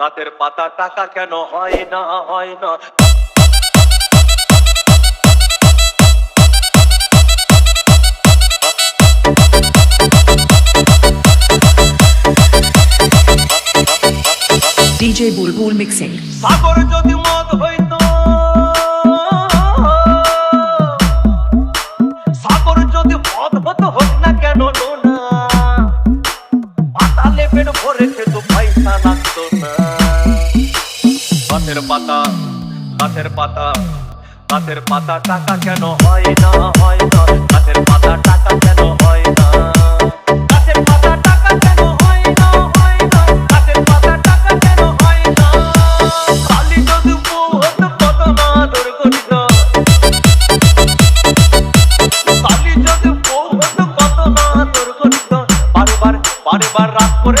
গাছের পাতা টাকা কেন হয় না হয় না DJ Bulbul Mixing. সাগর যদি মদ হইত সাগর যদি মদ হতো হোক না কেন পেট ভরে খেত লাগতো না গাছের পাতা গাছের পাতা গাছের পাতা টাকা কেন হয় না হয় না? গাছের পাতা টাকা কেন হয় না? বারবার রাত করে